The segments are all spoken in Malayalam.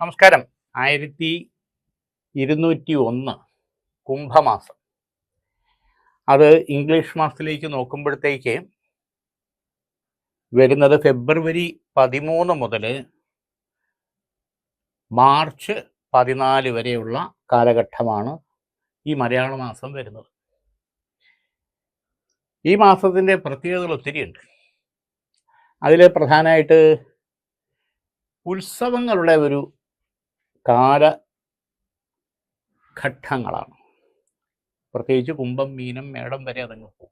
നമസ്കാരം. ആയിരത്തി ഇരുന്നൂറ്റി ഒന്ന് കുംഭമാസം. അത് ഇംഗ്ലീഷ് മാസത്തിലേക്ക് നോക്കുമ്പോഴത്തേക്ക് വരുന്നത് ഫെബ്രുവരി പതിമൂന്ന് മുതൽ മാർച്ച് പതിനാല് വരെയുള്ള കാലഘട്ടമാണ് ഈ മലയാള മാസം വരുന്നത്. ഈ മാസത്തിന്റെ പ്രത്യേകതകൾ ഒത്തിരിയുണ്ട്. അതിൽ പ്രധാനമായിട്ട് ഉത്സവങ്ങളുടെ ഒരു കാലഘട്ടങ്ങളാണ്. പ്രത്യേകിച്ച് കുംഭം മീനം മേടം വരെ അതങ്ങ് പോകും.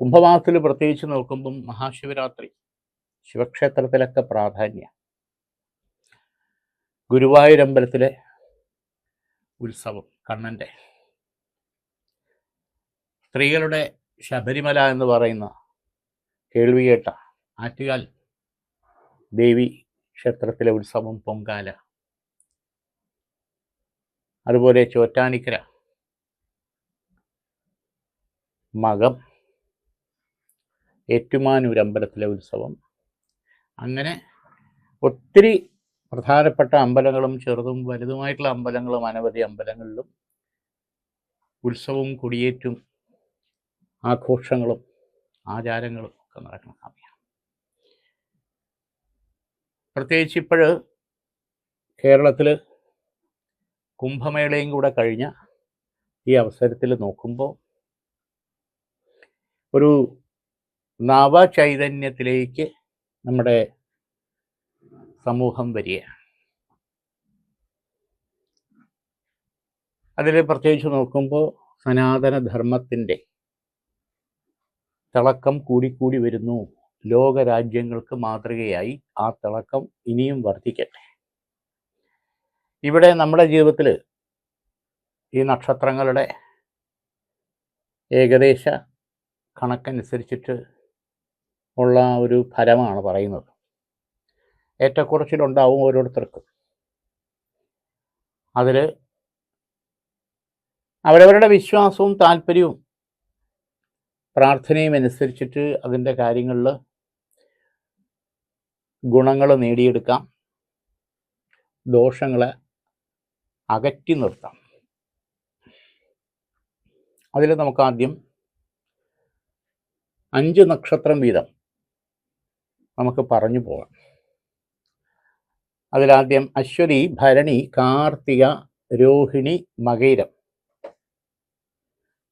കുംഭമാസത്തിൽ പ്രത്യേകിച്ച് നോക്കുമ്പം മഹാശിവരാത്രി ശിവക്ഷേത്രത്തിലൊക്കെ പ്രാധാന്യം. ഗുരുവായൂരമ്പലത്തിലെ ഉത്സവം കണ്ണന്റെ. സ്ത്രീകളുടെ ശബരിമല എന്ന് പറയുന്ന കേൾവികേട്ട ആറ്റുകാൽ ദേവി ക്ഷേത്രത്തിലെ ഉത്സവം പൊങ്കാല. അതുപോലെ ചോറ്റാനിക്കര. മകം. ഏറ്റുമാനൂർ അമ്പലത്തിലെ ഉത്സവം. അങ്ങനെ ഒത്തിരി പ്രധാനപ്പെട്ട അമ്പലങ്ങളും ചെറുതും വലുതുമായിട്ടുള്ള അമ്പലങ്ങളും അനവധി അമ്പലങ്ങളിലും ഉത്സവവും കൊടിയേറ്റും ആഘോഷങ്ങളും ആചാരങ്ങളും ഒക്കെ നടക്കുന്ന സമയമാണ്. പ്രത്യേകിച്ച് ഇപ്പോൾ കേരളത്തിൽ കുംഭമേളയും കൂടെ കഴിഞ്ഞ ഈ അവസരത്തിൽ നോക്കുമ്പോൾ ഒരു നവചൈതന്യത്തിലേക്ക് നമ്മുടെ സമൂഹം വരികയാണ്. അതിൽ പ്രത്യേകിച്ച് നോക്കുമ്പോൾ സനാതനധർമ്മത്തിന്റെ തിളക്കം കൂടിക്കൂടി വരുന്നു. ലോകരാജ്യങ്ങൾക്ക് മാതൃകയായി ആ തിളക്കം ഇനിയും വർദ്ധിക്കട്ടെ. ഇവിടെ നമ്മുടെ ജീവിതത്തിൽ ഈ നക്ഷത്രങ്ങളുടെ ഏകദേശ കണക്കനുസരിച്ചിട്ട് ഉള്ള ഒരു ഫലമാണ് പറയുന്നത്. ഏറ്റക്കുറച്ചിലുണ്ടാവും ഓരോരുത്തർക്കും. അതിൽ അവരവരുടെ വിശ്വാസവും താല്പര്യവും പ്രാർത്ഥനയും അനുസരിച്ചിട്ട് അതിന്റെ കാര്യങ്ങളിൽ ഗുണങ്ങൾ നേടിയെടുക്കാം. ദോഷങ്ങളെ അകറ്റി നിർത്താം. അതിൽ നമുക്ക് ആദ്യം അഞ്ച് നക്ഷത്രം വീതം നമുക്ക് പറഞ്ഞു പോകാം. അതിലാദ്യം അശ്വതി ഭരണി കാർത്തിക രോഹിണി മകൈരം.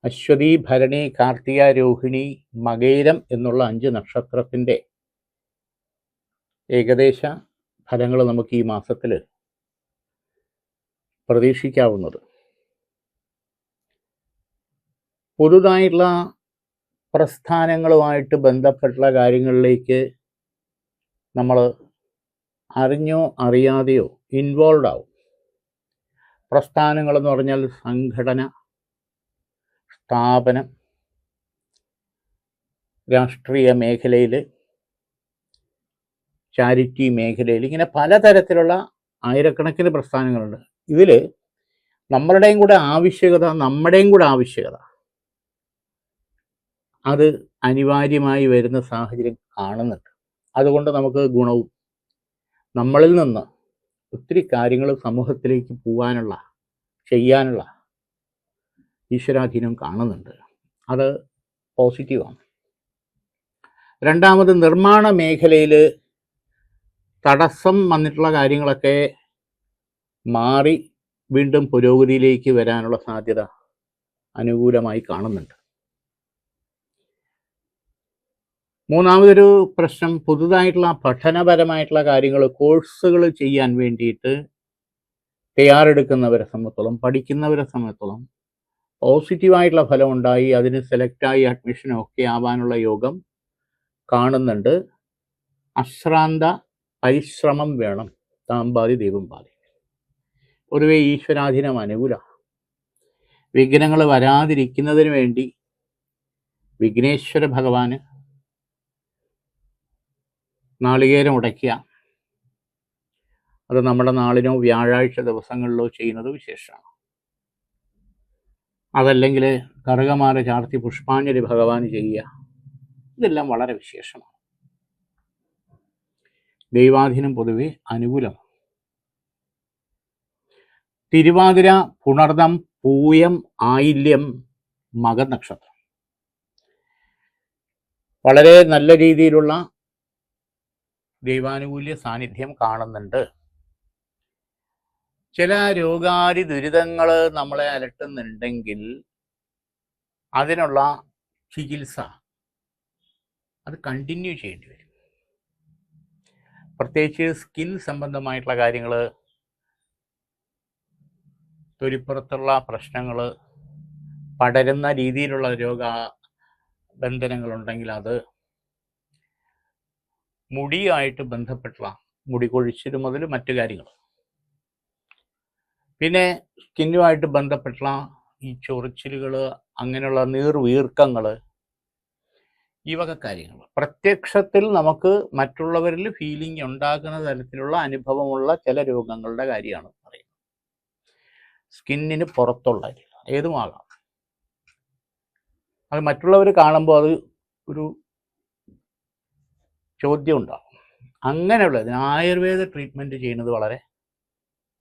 അശ്വതി ഭരണി കാർത്തിക രോഹിണി മകൈരം എന്നുള്ള അഞ്ച് നക്ഷത്രത്തിന്റെ ഏകദേശ ഫലങ്ങൾ നമുക്ക് ഈ മാസത്തിൽ പ്രതീക്ഷിക്കാവുന്നത്. പുതുതായിട്ടുള്ള പ്രസ്ഥാനങ്ങളുമായിട്ട് ബന്ധപ്പെട്ടുള്ള കാര്യങ്ങളിലേക്ക് നമ്മൾ അറിഞ്ഞോ അറിയാതെയോ ഇൻവോൾവ് ആവും. പ്രസ്ഥാനങ്ങളെന്ന് പറഞ്ഞാൽ സംഘടന സ്ഥാപനം രാഷ്ട്രീയ മേഖലയിൽ ചാരിറ്റി മേഖലയിൽ ഇങ്ങനെ പലതരത്തിലുള്ള ആയിരക്കണക്കിന് പ്രസ്ഥാനങ്ങളുണ്ട്. ഇതിൽ നമ്മളുടെയും കൂടെ ആവശ്യകത നമ്മുടെയും കൂടെ ആവശ്യകത. അത് അനിവാര്യമായി വരുന്ന സാഹചര്യം കാണുന്നുണ്ട്. അതുകൊണ്ട് നമുക്ക് ഗുണവും നമ്മളിൽ നിന്ന് ഒത്തിരി കാര്യങ്ങൾ സമൂഹത്തിലേക്ക് പോകാനുള്ള ചെയ്യാനുള്ള ഈശ്വരാധീനം കാണുന്നുണ്ട്. അത് പോസിറ്റീവാണ്. രണ്ടാമത് നിർമ്മാണ മേഖലയിൽ തടസ്സം വന്നിട്ടുള്ള കാര്യങ്ങളൊക്കെ മാറി വീണ്ടും പുരോഗതിയിലേക്ക് വരാനുള്ള സാധ്യത അനുകൂലമായി കാണുന്നുണ്ട്. മൂന്നാമതൊരു പ്രശ്നം പുതുതായിട്ടുള്ള പഠനപരമായിട്ടുള്ള കാര്യങ്ങൾ കോഴ്സുകൾ ചെയ്യാൻ വേണ്ടിയിട്ട് തയ്യാറെടുക്കുന്നവരെ സംബന്ധിച്ചോളം പഠിക്കുന്നവരെ സംബന്ധിച്ചോളം പോസിറ്റീവായിട്ടുള്ള ഫലം ഉണ്ടായി അതിന് സെലക്റ്റായി അഡ്മിഷൻ ഒക്കെ ആവാനുള്ള യോഗം കാണുന്നുണ്ട്. അശ്രാന്ത പരിശ്രമം വേണം. താമ്പാതി ദൈവം പാതി പൊതുവെ ഈശ്വരാധീനം അനുകൂല. വിഘ്നങ്ങൾ വരാതിരിക്കുന്നതിന് വേണ്ടി വിഘ്നേശ്വര ഭഗവാന് നാളികേരം ഉടയ്ക്കുക. അത് നമ്മുടെ നാളിനോ വ്യാഴാഴ്ച ദിവസങ്ങളിലോ ചെയ്യുന്നത് വിശേഷമാണ്. അതല്ലെങ്കിൽ കറുകമാല ചാർത്തി പുഷ്പാഞ്ജലി ഭഗവാന് ചെയ്യുക. ഇതെല്ലാം വളരെ വിശേഷമാണ്. ദൈവാധീനം പൊതുവെ അനുകൂലമാണ്. തിരുവാതിര പുണർദം പൂയം ആയില്യം മകനക്ഷത്രം വളരെ നല്ല രീതിയിലുള്ള ദൈവാനുകൂല്യ സാന്നിധ്യം കാണുന്നുണ്ട്. ചില രോഗാരി ദുരിതങ്ങൾ നമ്മളെ അലട്ടുന്നുണ്ടെങ്കിൽ അതിനുള്ള ചികിത്സ അത് കണ്ടിന്യൂ ചെയ്യേണ്ടി വരും. പ്രത്യേകിച്ച് സ്കിൽ സംബന്ധമായിട്ടുള്ള കാര്യങ്ങൾ തൊലിപ്പുറത്തുള്ള പ്രശ്നങ്ങൾ പടരുന്ന രീതിയിലുള്ള രോഗ ബന്ധനങ്ങളുണ്ടെങ്കിൽ അത് മുടിയായിട്ട് ബന്ധപ്പെട്ടുള്ള മുടി കൊഴിച്ചിൽ മുതൽ മറ്റു കാര്യങ്ങൾ പിന്നെ സ്കിന്നുമായിട്ട് ബന്ധപ്പെട്ടുള്ള ഈ ചൊറിച്ചിലുകൾ അങ്ങനെയുള്ള നീർവീർക്കങ്ങൾ ഈ വക കാര്യങ്ങൾ. പ്രത്യക്ഷത്തിൽ നമുക്ക് മറ്റുള്ളവരിൽ ഫീലിംഗ് ഉണ്ടാകുന്ന തരത്തിലുള്ള അനുഭവമുള്ള ചില രോഗങ്ങളുടെ കാര്യമാണ് പറയുന്നത്. സ്കിന്നിന് പുറത്തുള്ള ഏതുമാകാം അത് മറ്റുള്ളവർ കാണുമ്പോൾ അത് ഒരു ചോദ്യം ഉണ്ടാകും അങ്ങനെയുള്ളത് ആയുർവേദ ട്രീറ്റ്മെന്റ് ചെയ്യുന്നത് വളരെ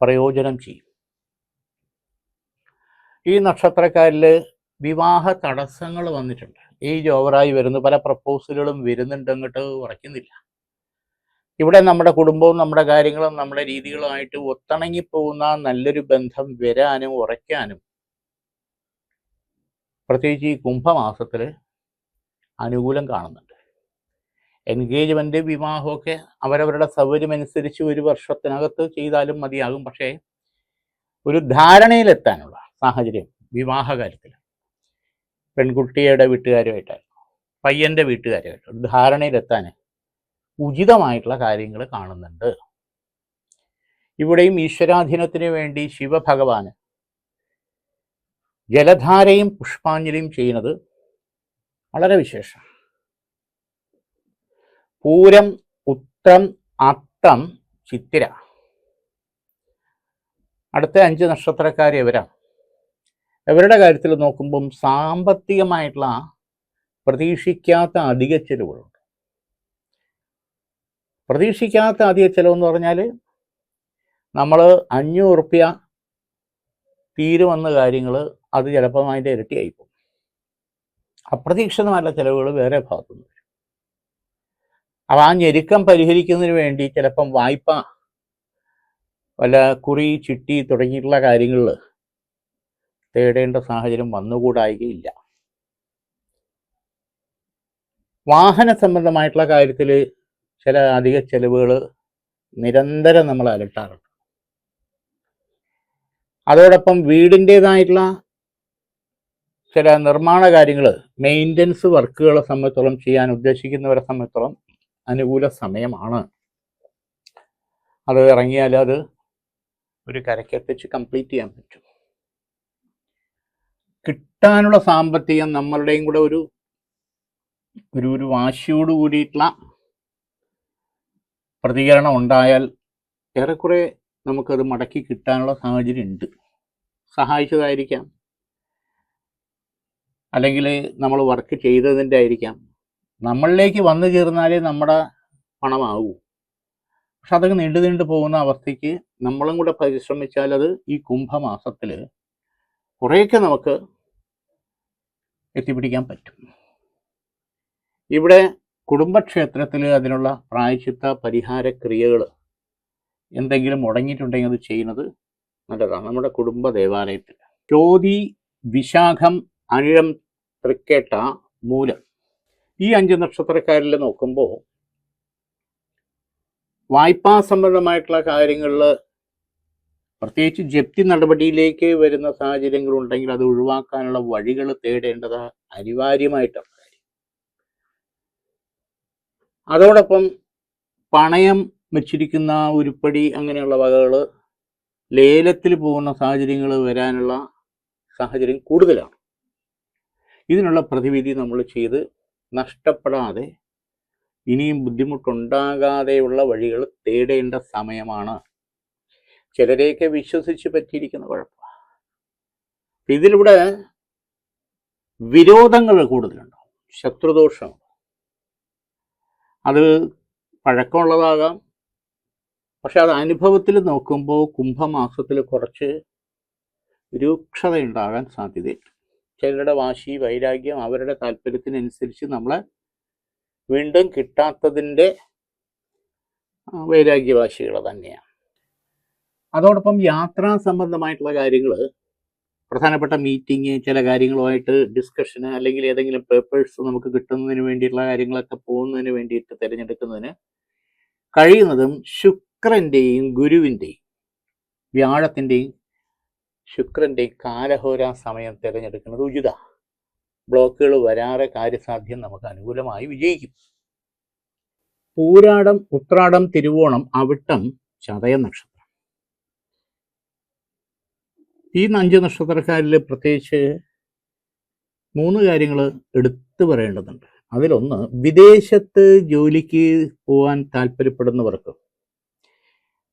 പ്രയോജനം ചെയ്യും. ഈ നക്ഷത്രക്കാരിൽ വിവാഹ തടസ്സങ്ങൾ വന്നിട്ടുണ്ട്. ഏജ് ജോബറായി വരുന്നു പല പ്രപ്പോസലുകളും വരുന്നുണ്ട് അങ്ങോട്ട് ഉറയ്ക്കുന്നില്ല. ഇവിടെ നമ്മുടെ കുടുംബവും നമ്മുടെ കാര്യങ്ങളും നമ്മുടെ രീതികളുമായിട്ട് ഒത്തിണങ്ങി പോകുന്ന നല്ലൊരു ബന്ധം വരാനും ഉറയ്ക്കാനും പ്രത്യേകിച്ച് ഈ കുംഭമാസത്തിൽ അനുകൂലം കാണുന്നുണ്ട്. എൻഗേജ്മെന്റ് വിവാഹമൊക്കെ അവരവരുടെ സൗകര്യമനുസരിച്ച് ഒരു വർഷത്തിനകത്ത് ചെയ്താലും മതിയാകും. പക്ഷേ ഒരു ധാരണയിലെത്താനുള്ള സാഹചര്യം വിവാഹ കാര്യത്തിൽ പെൺകുട്ടിയുടെ വീട്ടുകാരുമായിട്ടാണ് പയ്യന്റെ വീട്ടുകാരുമായിട്ട് ഒരു ധാരണയിലെത്താൻ ഉചിതമായിട്ടുള്ള കാര്യങ്ങൾ കാണുന്നുണ്ട്. ഇവിടെയും ഈശ്വരാധീനത്തിന് വേണ്ടി ശിവഭഗവാന് ജലധാരയും പുഷ്പാഞ്ജലിയും ചെയ്യുന്നത് വളരെ വിശേഷം. പൂരം ഉത്രം അത്തം ചിത്തിര. അടുത്ത അഞ്ച് നക്ഷത്രക്കാർ ഇവരാണ് ഇവരുടെ കാര്യത്തിൽ നോക്കുമ്പം സാമ്പത്തികമായിട്ടുള്ള പ്രതീക്ഷിക്കാത്ത അധിക ചെലവുകളുണ്ട്. പ്രതീക്ഷിക്കാത്ത അധിക ചെലവെന്ന് പറഞ്ഞാൽ നമ്മൾ അഞ്ഞൂറ് റുപ്യ തീരുമെന്ന കാര്യങ്ങൾ അത് ചിലപ്പം അതിന്റെ ഇരട്ടിയായിപ്പോകും. അപ്രതീക്ഷിതമായ ചിലവുകൾ വേറെ ഭാഗത്തുനിന്ന് വരും. അപ്പോൾ ആ ഞെരുക്കം പരിഹരിക്കുന്നതിന് വേണ്ടി ചിലപ്പം വായ്പ വല്ല കുറി ചിട്ടി തുടങ്ങിയിട്ടുള്ള കാര്യങ്ങളിൽ തേടേണ്ട സാഹചര്യം വന്നുകൂടായികയില്ല. വാഹന സംബന്ധമായിട്ടുള്ള കാര്യത്തിൽ ചില അധിക ചെലവുകൾ നിരന്തരം നമ്മൾ അലട്ടാറുണ്ട്. അതോടൊപ്പം വീടിന്റെതായിട്ടുള്ള ചില നിർമ്മാണ കാര്യങ്ങൾ മെയിന്റനൻസ് വർക്കുകളെ സംബന്ധിച്ചോളം ചെയ്യാൻ ഉദ്ദേശിക്കുന്നവരെ സംബന്ധിച്ചോളം അനുകൂല സമയമാണ്. അത് ഇറങ്ങിയാൽ അത് ഒരു കരക്കെത്തിച്ച് കംപ്ലീറ്റ് ചെയ്യാൻ പറ്റും. കിട്ടാനുള്ള സാമ്പത്തികം നമ്മളുടെയും കൂടെ ഒരു ഒരു ഒരു വാശിയോട് കൂടിയിട്ടുള്ള പ്രതികരണം ഉണ്ടായാൽ ഏറെക്കുറെ നമുക്കത് മടക്കി കിട്ടാനുള്ള സാഹചര്യം ഉണ്ട് സഹായിച്ചതായിരിക്കാം. അല്ലെങ്കിൽ നമ്മൾ വർക്ക് ചെയ്തതിന്റെ ആയിരിക്കാം. നമ്മളിലേക്ക് വന്നു ചേർന്നാലേ നമ്മുടെ പണമാകൂ പക്ഷെ അതൊക്കെ നീണ്ടു നീണ്ടു പോകുന്ന അവസ്ഥയ്ക്ക് നമ്മളും കൂടെ പരിശ്രമിച്ചാൽ അത് ഈ കുംഭമാസത്തിൽ കുറേയൊക്കെ നമുക്ക് എത്തിപ്പിടിക്കാൻ പറ്റും. ഇവിടെ കുടുംബക്ഷേത്രത്തിൽ അതിനുള്ള പ്രായച്ചിത്ത പരിഹാര ക്രിയകൾ എന്തെങ്കിലും മുടങ്ങിയിട്ടുണ്ടെങ്കിൽ അത് ചെയ്യുന്നത് നല്ലതാണ്. നമ്മുടെ കുടുംബ ദേവാലയത്തിൽ ചോതി വിശാഖം അനിഴം തൃക്കേട്ട മൂലം. ഈ അഞ്ച് നക്ഷത്രക്കാരിൽ നോക്കുമ്പോൾ വായ്പാ സംബന്ധമായിട്ടുള്ള കാര്യങ്ങളിൽ പ്രത്യേകിച്ച് ജപ്തി നടപടിയിലേക്ക് വരുന്ന സാഹചര്യങ്ങൾ ഉണ്ടെങ്കിൽ അത് ഒഴിവാക്കാനുള്ള വഴികൾ തേടേണ്ടത് അനിവാര്യമായിട്ടാണ് കാര്യം. അതോടൊപ്പം പണയം വെച്ചിരിക്കുന്ന ഉരുപ്പടി അങ്ങനെയുള്ള വകകൾ ലേലത്തിൽ പോകുന്ന സാഹചര്യങ്ങൾ വരാനുള്ള സാഹചര്യം കൂടുതലാണ്. ഇതിനുള്ള പ്രതിവിധി നമ്മൾ ചെയ്ത് നഷ്ടപ്പെടാതെ ഇനിയും ബുദ്ധിമുട്ടുണ്ടാകാതെയുള്ള വഴികൾ തേടേണ്ട സമയമാണ് ചിലരെയൊക്കെ വിശ്വസിച്ച് പറ്റിയിരിക്കുന്ന കുഴപ്പമാണ്. ഇതിലൂടെ വിരോധങ്ങൾ കൂടുതലുണ്ടാവും ശത്രുദോഷം. അത് പഴക്കമുള്ളതാകാം. പക്ഷെ അത് അനുഭവത്തിൽ നോക്കുമ്പോൾ കുംഭമാസത്തിൽ കുറച്ച് രൂക്ഷതയുണ്ടാകാൻ സാധ്യതയുണ്ട്. ചിലരുടെ വാശി വൈരാഗ്യം അവരുടെ താല്പര്യത്തിനനുസരിച്ച് നമ്മളെ വീണ്ടും കിട്ടാത്തതിന്റെ വൈരാഗ്യവാശികൾ തന്നെയാണ്. അതോടൊപ്പം യാത്രാ സംബന്ധമായിട്ടുള്ള കാര്യങ്ങൾ പ്രധാനപ്പെട്ട മീറ്റിംഗ് ചില കാര്യങ്ങളുമായിട്ട് ഡിസ്കഷന് അല്ലെങ്കിൽ ഏതെങ്കിലും പേപ്പേഴ്സ് നമുക്ക് കിട്ടുന്നതിന് വേണ്ടിയിട്ടുള്ള കാര്യങ്ങളൊക്കെ പോകുന്നതിന് വേണ്ടിയിട്ട് തിരഞ്ഞെടുക്കുന്നതിന് കഴിയുന്നതും ശുക്രന്റെയും ഗുരുവിന്റെയും വ്യാഴത്തിന്റെയും ശുക്രന്റെയും കാലഹോരാ സമയം തിരഞ്ഞെടുക്കുന്നത് ഉചിത. ബ്ലോക്കുകൾ വരാറെ കാര്യസാധ്യം നമുക്ക് അനുകൂലമായി വിജയിക്കും. പൂരാടം ഉത്രാടം തിരുവോണം അവിട്ടം ചതയ നക്ഷത്രം. ഈ അഞ്ച് നക്ഷത്രക്കാരിൽ പ്രത്യേകിച്ച് മൂന്ന് കാര്യങ്ങൾ എടുത്തു പറയേണ്ടതുണ്ട്. അതിലൊന്ന് വിദേശത്ത് ജോലിക്ക് പോകാൻ താല്പര്യപ്പെടുന്നവർക്ക്.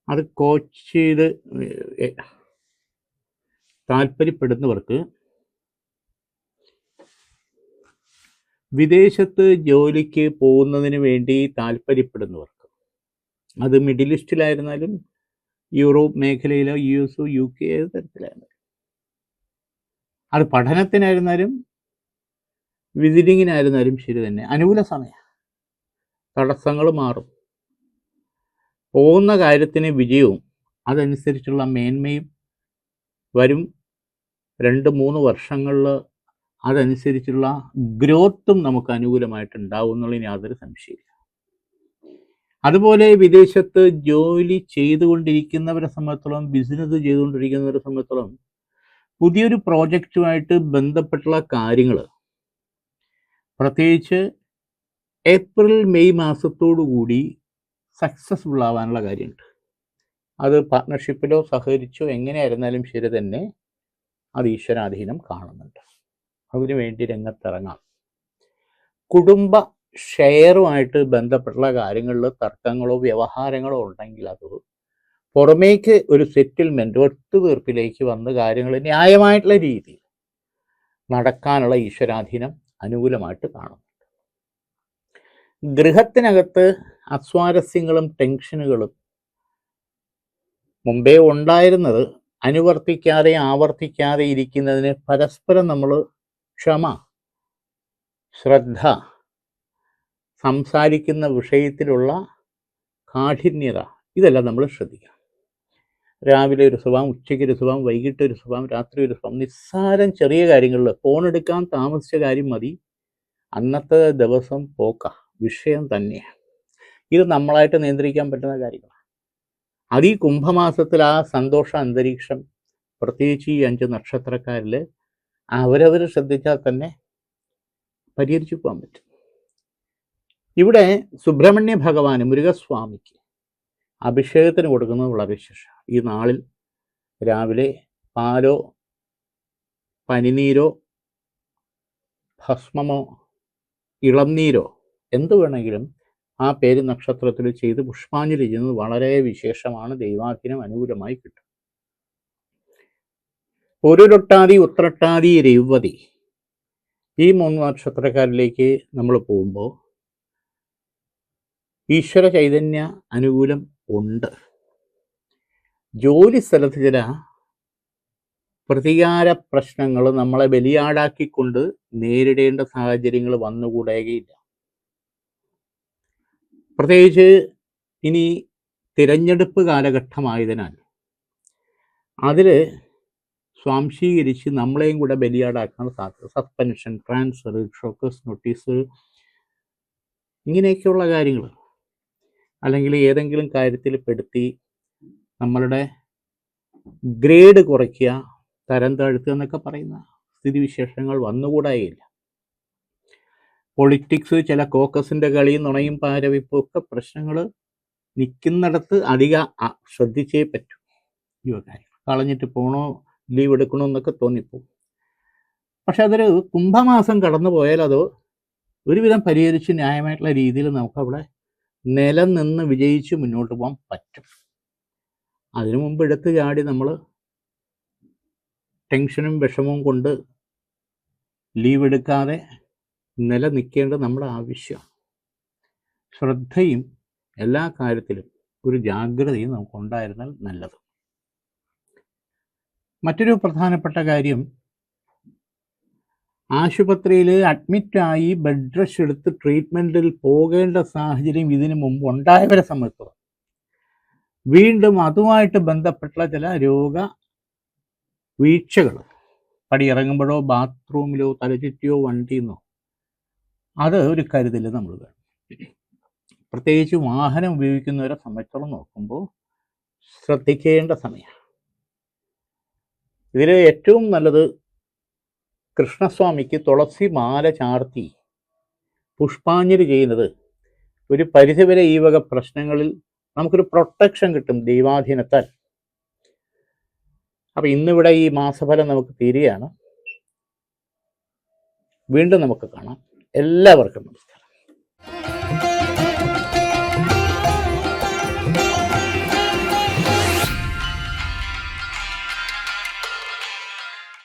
അത് കോച്ച് ചെയ്ത് താല്പര്യപ്പെടുന്നവർക്ക് വിദേശത്ത് ജോലിക്ക് പോകുന്നതിന് വേണ്ടി താല്പര്യപ്പെടുന്നവർക്ക്. അത് മിഡിൽ ഈസ്റ്റിലായിരുന്നാലും യൂറോപ്പ് മേഖലയിലോ യു എസ് യു കെ ഏത് തരത്തിലാണ് അത് പഠനത്തിനായിരുന്നാലും വിസിറ്റിങ്ങിനായിരുന്നാലും ശരി തന്നെ. അനുകൂല സമയം. തടസ്സങ്ങൾ മാറും. പോകുന്ന കാര്യത്തിന് വിജയവും അതനുസരിച്ചുള്ള മേന്മയും വരും. രണ്ട് മൂന്ന് വർഷങ്ങളിൽ അതനുസരിച്ചുള്ള ഗ്രോത്തും നമുക്ക് അനുകൂലമായിട്ടുണ്ടാവും എന്നുള്ളതിന് യാതൊരു സംശയമില്ല അതുപോലെ വിദേശത്ത് ജോലി ചെയ്തുകൊണ്ടിരിക്കുന്നവരെ സംബന്ധിച്ചോളം ബിസിനസ് ചെയ്തുകൊണ്ടിരിക്കുന്നവരെ സംബന്ധിച്ചോളം പുതിയൊരു പ്രോജക്റ്റുമായിട്ട് ബന്ധപ്പെട്ടുള്ള കാര്യങ്ങൾ പ്രത്യേകിച്ച് ഏപ്രിൽ മെയ് മാസത്തോടു കൂടി സക്സസ്ഫുൾ ആവാനുള്ള കാര്യമുണ്ട്. അത് പാർട്ട്ണർഷിപ്പിലോ സഹകരിച്ചോ എങ്ങനെയായിരുന്നാലും ശരി തന്നെ അത് ഈശ്വരാധീനം കാണുന്നുണ്ട്. അതിനു വേണ്ടി രംഗത്തിറങ്ങാം. കുടുംബ ഷെയറുമായിട്ട് ബന്ധപ്പെട്ടുള്ള കാര്യങ്ങളിൽ തർക്കങ്ങളോ വ്യവഹാരങ്ങളോ ഉണ്ടെങ്കിൽ അത് പുറമേക്ക് ഒരു സെറ്റിൽമെന്റ് ഒത്തുതീർപ്പിലേക്ക് വന്ന് കാര്യങ്ങൾ ന്യായമായിട്ടുള്ള രീതിയിൽ നടക്കാനുള്ള ഈശ്വരാധീനം അനുകൂലമായിട്ട് കാണുന്നുണ്ട്. ഗൃഹത്തിനകത്ത് അസ്വാരസ്യങ്ങളും ടെൻഷനുകളും മുമ്പേ ഉണ്ടായിരുന്നത് അനുവർത്തിക്കാതെ ആവർത്തിക്കാതെ ഇരിക്കുന്നതിന് പരസ്പരം നമ്മൾ ക്ഷമ ശ്രദ്ധ സംസാരിക്കുന്ന വിഷയത്തിലുള്ള കാഠിന്യത ഇതെല്ലാം നമ്മൾ ശ്രദ്ധിക്കണം. രാവിലെ ഒരു സ്വഭാവം ഉച്ചയ്ക്ക് ഒരു സ്വഭാവം വൈകിട്ട് ഒരു സ്വഭാവം രാത്രി ഒരു സ്വഭാവം നിസ്സാരം ചെറിയ കാര്യങ്ങളിൽ ഫോൺ എടുക്കാൻ താമസിച്ച കാര്യം മതി. അന്നത്തെ ദിവസം പോക്ക വിഷയം തന്നെയാണ് ഇത് നമ്മളായിട്ട് നിയന്ത്രിക്കാൻ പറ്റുന്ന കാര്യങ്ങളാണ് അത് ഈ കുംഭമാസത്തിൽ ആ സന്തോഷ അന്തരീക്ഷം പ്രത്യേകിച്ച് ഈ അഞ്ച് നക്ഷത്രക്കാരിൽ അവരവർ ശ്രദ്ധിച്ചാൽ തന്നെ പരിഹരിച്ചു പോകാൻ പറ്റും. ഇവിടെ സുബ്രഹ്മണ്യ ഭഗവാന് മുരുകസ്വാമിക്ക് അഭിഷേകത്തിന് കൊടുക്കുന്നത് വളരെ വിശേഷമാണ്. ഈ നാളിൽ രാവിലെ പാലോ പനിനീരോ ഭസ്മമോ ഇളംനീരോ എന്ത് വേണമെങ്കിലും ആ പേര് നക്ഷത്രത്തിൽ ചെയ്ത് പുഷ്പാഞ്ജലി ചെയ്യുന്നത് വളരെ വിശേഷമാണ്. ദൈവാധീനം അനുകൂലമായി കിട്ടും. ഒരുരൊട്ടാതി ഉത്രട്ടാതി രേവതി ഈ മൂന്ന് നക്ഷത്രക്കാരിലേക്ക് നമ്മൾ പോകുമ്പോൾ ഈശ്വര ചൈതന്യ അനുകൂലം ഉണ്ട്. ജോലി സ്ഥലത്ത് ചില പ്രതികാര പ്രശ്നങ്ങൾ നമ്മളെ ബലിയാടാക്കിക്കൊണ്ട് നേരിടേണ്ട സാഹചര്യങ്ങൾ വന്നുകൂടുകയില്ല പ്രത്യേകിച്ച് ഇനി തിരഞ്ഞെടുപ്പ് കാലഘട്ടമായതിനാൽ അതിൽ സ്വാംശീകരിച്ച് നമ്മളെയും കൂടെ ബലിയാടാക്കാൻ സാധ്യത സസ്പെൻഷൻ ട്രാൻസ്ഫർ ഷോക്കേഴ്സ് നോട്ടീസ് ഇങ്ങനെയൊക്കെയുള്ള കാര്യങ്ങൾ അല്ലെങ്കിൽ ഏതെങ്കിലും കാര്യത്തിൽ പെടുത്തി നമ്മളുടെ ഗ്രേഡ് കുറയ്ക്കുക തരം താഴ്ത്തുക എന്നൊക്കെ പറയുന്ന സ്ഥിതിവിശേഷങ്ങൾ വന്നുകൂടായില്ല പൊളിറ്റിക്സ് ചില കോക്കസിന്റെ കളിയും നുണയും പാരവിപ്പും ഒക്കെ പ്രശ്നങ്ങൾ നിൽക്കുന്നിടത്ത് അധിക ശ്രദ്ധിച്ചേ പറ്റൂ. കാര്യം കളഞ്ഞിട്ട് പോകണോ ലീവ് എടുക്കണോ എന്നൊക്കെ തോന്നിപ്പോകും. പക്ഷെ അതൊരു കുംഭമാസം കടന്നു പോയാൽ അത് ഒരുവിധം പരിഹരിച്ച് ന്യായമായിട്ടുള്ള രീതിയിൽ നമുക്കവിടെ നിലനിന്ന് വിജയിച്ച് മുന്നോട്ട് പോകാൻ പറ്റും. അതിനു മുമ്പ് എടുത്ത് ചാടി നമ്മൾ ടെൻഷനും വിഷമവും കൊണ്ട് ലീവ് എടുക്കാതെ നിലനിൽക്കേണ്ടത് നമ്മുടെ ആവശ്യമാണ്. ശ്രദ്ധയും എല്ലാ കാര്യത്തിലും ഒരു ജാഗ്രതയും നമുക്കുണ്ടായിരുന്നാൽ നല്ലത്. മറ്റൊരു പ്രധാനപ്പെട്ട കാര്യം ആശുപത്രിയിൽ അഡ്മിറ്റായി ബെഡ് റെസ്റ്റ് എടുത്ത് ട്രീറ്റ്മെന്റിൽ പോകേണ്ട സാഹചര്യം ഇതിനു മുമ്പ് ഉണ്ടായവരെ സംബന്ധിച്ചോളം. വീണ്ടും അതുമായിട്ട് ബന്ധപ്പെട്ട ചില രോഗ വീഴ്ചകൾ. പടിയിറങ്ങുമ്പോഴോ ബാത്റൂമിലോ തലചുറ്റിയോ വണ്ടിന്നോ അത് ഒരു കരുതൽ നമ്മൾ വേണം. പ്രത്യേകിച്ച് വാഹനം ഉപയോഗിക്കുന്നവരെ സംബന്ധിച്ചോളം നോക്കുമ്പോൾ ശ്രദ്ധിക്കേണ്ട സമയമാണ് ഇതിൽ ഏറ്റവും നല്ലത് കൃഷ്ണസ്വാമിക്ക് തുളസി മാല ചാർത്തി പുഷ്പാഞ്ജലി ചെയ്യുന്നത് ഒരു പരിധിവരെ ഈ വക പ്രശ്നങ്ങളിൽ നമുക്കൊരു പ്രൊട്ടക്ഷൻ കിട്ടും ദൈവാധീനത്താൽ. അപ്പം ഇന്നിവിടെ ഈ മാസഫലം നമുക്ക് തീരുകയാണ്. വീണ്ടും നമുക്ക് കാണാം. എല്ലാവർക്കും നമസ്കാരം.